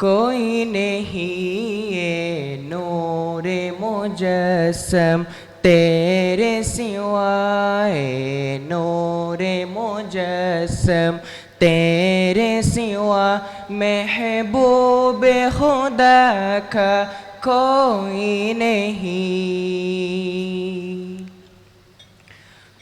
कोई नहीं ये नूर मुजस्सम, तेरे सिवाय नूर मुजस्सम, तेरे सिवा महबूब खुदा का कोई नहीं।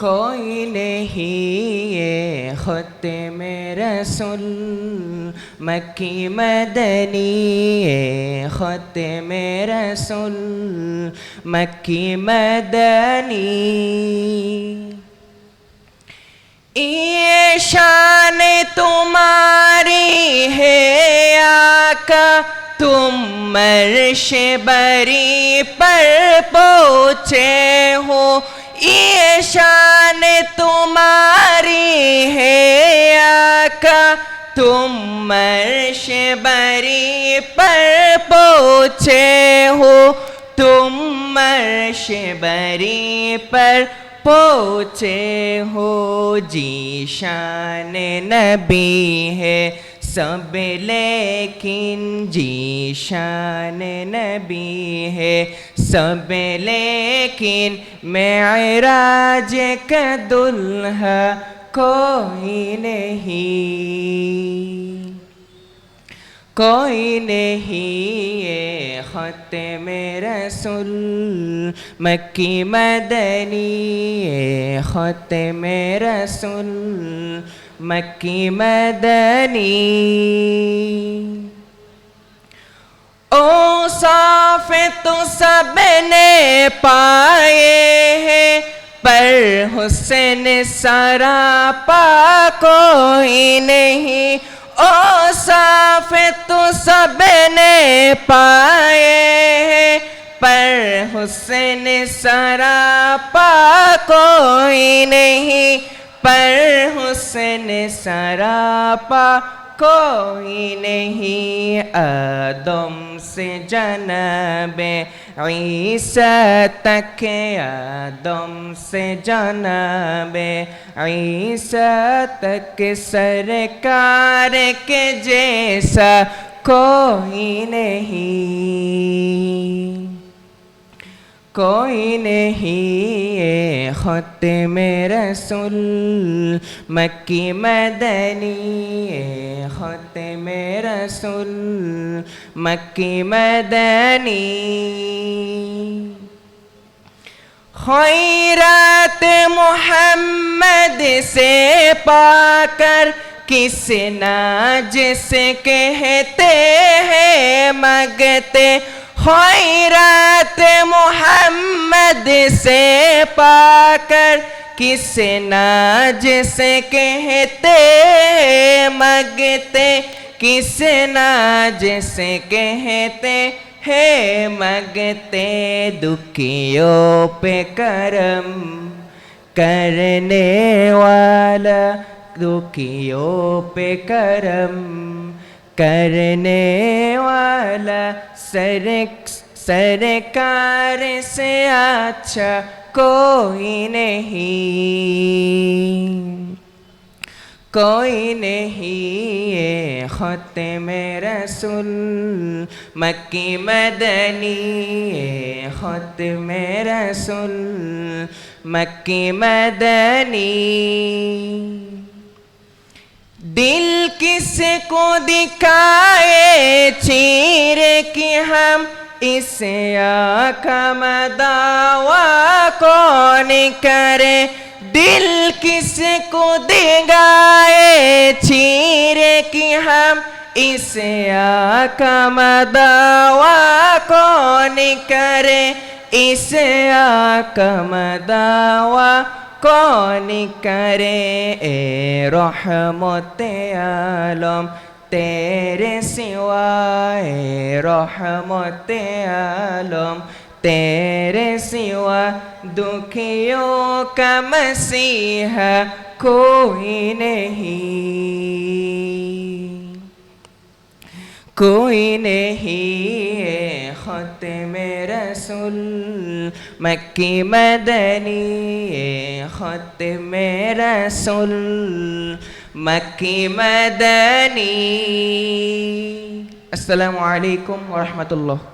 कोई नहीं ये ख़ुत में रसुल मक्की मदनी ये ख़ुत में रसुल। मक्की मदनी। ये शान तुम्हारी है, आका तुम अर्श बरी पर पहुँचे हो। ये शान तुम्हारी है, आका तुम अर्श बरी पर पहुँचे हो। तुम अर्श बरी पर पहुँचे हो। जी शान नबी है सब, लेकिन जी शान नबी है सब, लेकिन मेराज का दुल्हा कोई नहीं। कोई नहीं ये ख़त में रसुल, मक्की मदनी ये ख़त में रसुल, मक्की मदनी। ओ साफ़ तो सबने पाए हैं पर हुसैन सारा पा कोई नहीं। ओ साफ़ तो सबने पाए हैं। पर हुसैन सारा पा कोई नहीं। पर हुसैन सारा पा कोई नहीं आदम से जनबे ईसा तक आदम से जनबे ईसा तक सरकार के जैसा कोई नहीं। कोई नहीं ख़त में रसुल। मक्की मदनी ख़त में रसुल। मक्की मदनी। खैरात मोहम्मद से पाकर किस नाज से कहते हैं मगते खैरात मोहम्मद से पाकर किस नाज से कहते, मगते? किस नाज से कहते, है मगते? दुखियों पे करम करने वाला दुखियों पे करम करने वाला सर सरकार से अच्छा कोई नहीं। कोई नहीं ये ख़त में रसुल, मक्की मदनी ये ख़त में रसुल, मक्की मदनी। दिल किस को दिखाए? चीर कि हम इस दावा कौन करे? दिल किस को दिगाए चीर कि हम इस दावा कौन करे? इस दावा कौन करे ए रहमत आलम? तेरे सिवाय रहमत आलम। तेरे सिवा दुखियों का मसीहा कोई नहीं। कोई नहीं खत में रसुल। मक्की मदनी खत में रसुल। मक्की मदनी। अस्सलामु अलैकुम वरहमतुल्लाह।